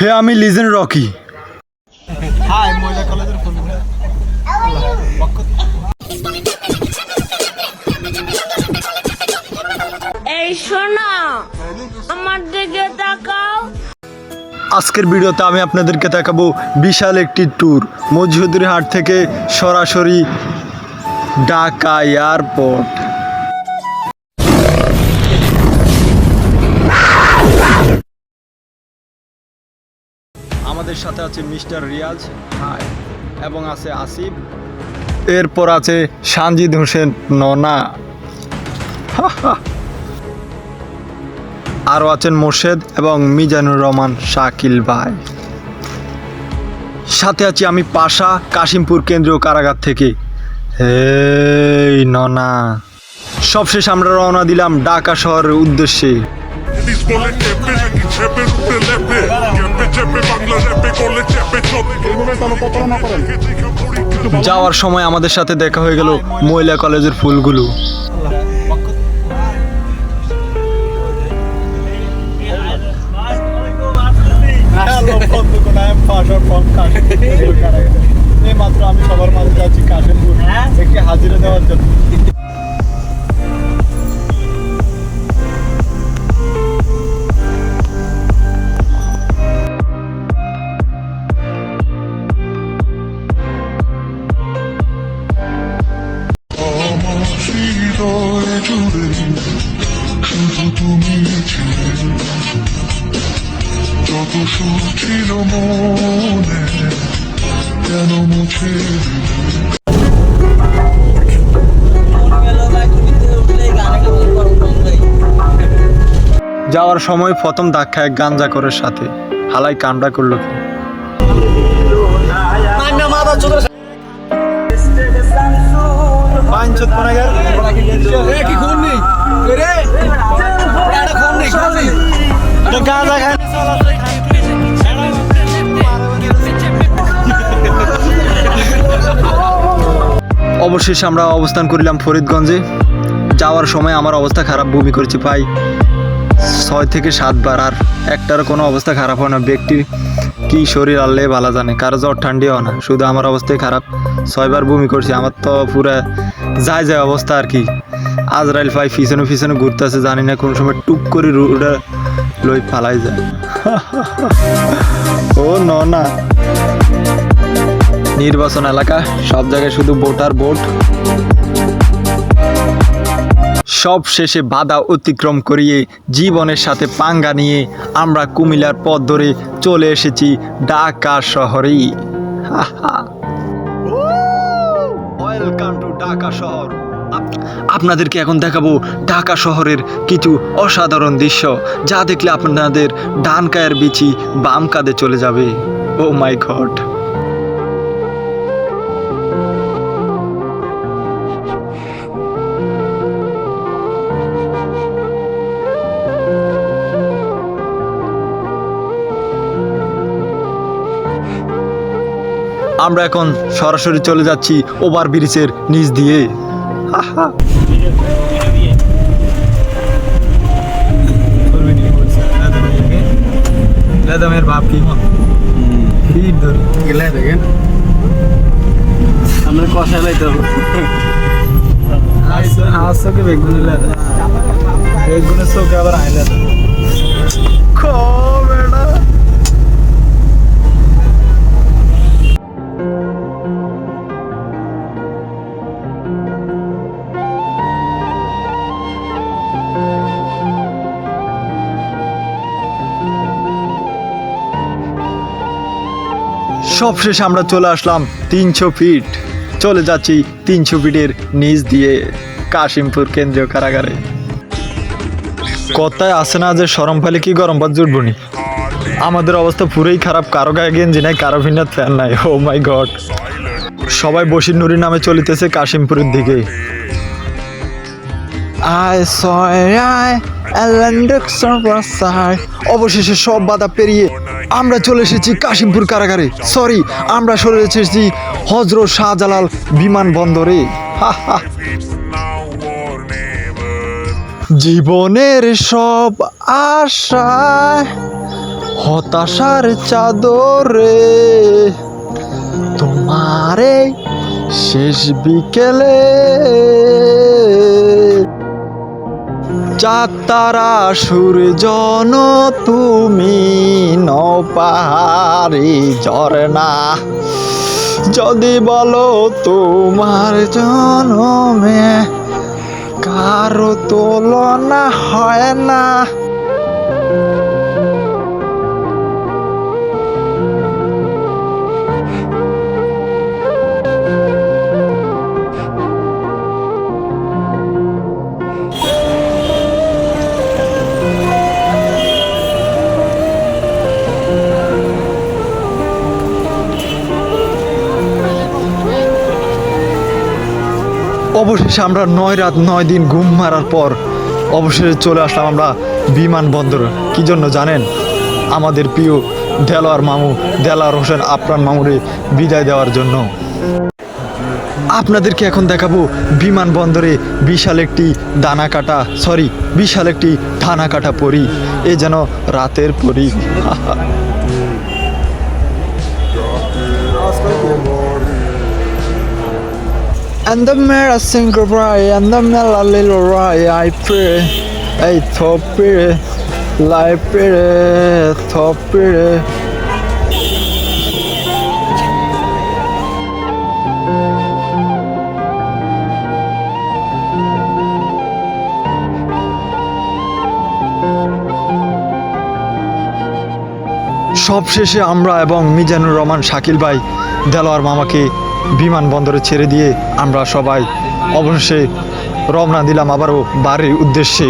হে আমি লিজেন Rocky. High মহিলা কলেজের ফুল এই শোনো আমার দিকে তাকাও। আজকের ভিডিওতে আমি আপনাদেরকে দেখাবো বিশাল একটি ট্যুর মজহুদুর হাট থেকে সরাসরি ঢাকা এয়ারপোর্ট। আমাদের সাথে আছে মিস্টার রিয়াজ হাই এবং আছে আসিফ। এরপর আছে সানজিদ হোসেন ননা। আরও আছেন মোর্শেদ এবং মিজানুর রহমান শাকিল ভাই। সাথে আছি আমি পাশা, কাশিমপুর কেন্দ্রীয় কারাগার থেকে। হেই, ননা। সবশেষ আমরা রওনা দিলাম ঢাকা শহরের উদ্দেশ্যে। বলে চেপে যাওয়ার সময় আমাদের সাথে দেখা হয়ে গেল মহিলা কলেজের ফুলগুলো। যত সুর ছিল মনে কেন মুছে যাওয়ার সময় প্রথম ধাক্কা এক গাঞ্জা করের সাথে হালাই কামড়া করল কি অবশেষে আমরা অবস্থান করিলাম ফরিদগঞ্জে। যাওয়ার সময় আমার অবস্থা খারাপ, বমি করেছি ভাই। ছয় থেকে সাতবার, আর একটার কোনো অবস্থা খারাপ হয় না। ব্যক্তি কি শরীর আল্লে ভালো জানে। কারও জ্বর ঠান্ডিও না। শুধু আমার অবস্থাই খারাপ। ছয়বার বমি করছি। আমার তো পুরা যায় যায় অবস্থা আর কি। আজরাইল ভাই পিছনে পিছনে ঘুরতে আছে জানি না কোন সময় টুক করে রুডা লই ফালাই যায়। ও ন না নির্বাচন এলাকা, সব জায়গায় শুধু ভোট আর ভোট। সব শেষে বাধা অতিক্রম করিয়ে জীবনের সাথে পাঙ্গা নিয়ে আমরা কুমিল্লার পথ ধরে চলে এসেছি ঢাকা শহরেই ঢাকা শহর। আপনাদেরকে এখন দেখাবো ঢাকা শহরের কিছু অসাধারণ দৃশ্য, যা দেখলে আপনাদের ডান কায়ের বিচি বাম কাঁধে চলে যাবে। ও মাই গড আমরা এখন সরাসরি চলে যাচ্ছি ওভার ব্রিজের নিচ দিয়ে। কি? দেখেন আমরা কষা লাইতে হবে। আমার চোখে বেগুনি লেদা বেগুনের চোখে আবার আইলে বেড়া সবশেষে আমরা চলে আসলাম তিনশো ফিট। চলে যাচ্ছি তিনশো ফিটের নিচ দিয়ে কাশিমপুর কেন্দ্রীয় কারাগারে। কথায় আসে না যে সরম ফেলে কি গরম পাত জুটবনি আমাদের অবস্থা পুরোই খারাপ, কারও গায়ে গেঞ্জি নাই, কারও ভিন্নার ফ্যান নাই। ও মাই গড সবাই বসির নুরি নামে চলিতেছে কাশিমপুরের দিকে। আয়, সয়, আয়। অবশেষে সব বাধা পেরিয়ে আমরা চলে এসেছি কাশিমপুর কারাগারে। সরি আমরা চলে এসেছি হজরত শাহজালাল বিমানবন্দরে। জীবনের সব আশা হতাশার চাদরে তোমারে শেষ বিকেলে চাঁদ তারা সূর্যন তুমি নপাহারি ঝরনা যদি বলো তোমার জনমে কারও তুলনা হয় না। অবশেষে আমরা নয় রাত, নয় দিন ঘুম মারার পর অবশেষে চলে আসলাম আমরা বিমানবন্দর। কি জন্য জানেন? আমাদের প্রিয় দেলোয়ার মামু দেলোয়ার হোসেন আফরান মামুরে বিদায় দেওয়ার জন্য। আপনাদেরকে এখন দেখাবো বিমানবন্দরে বিশাল একটি দানা কাটা সরি বিশাল একটি থানা কাটা পরি। এ যেন রাতের পরি। And the mirror sing right, and the mellow little right, I pray. Hey, top pretty, like pretty, top pretty. সবশেষে আমরা এবং মিজানুর রহমান শাকিল ভাই দেলোয়ার মামাকে বিমানবন্দরে ছেড়ে দিয়ে আমরা সবাই অবশেষে রওনা দিলাম আবারও বাড়ির উদ্দেশ্যে।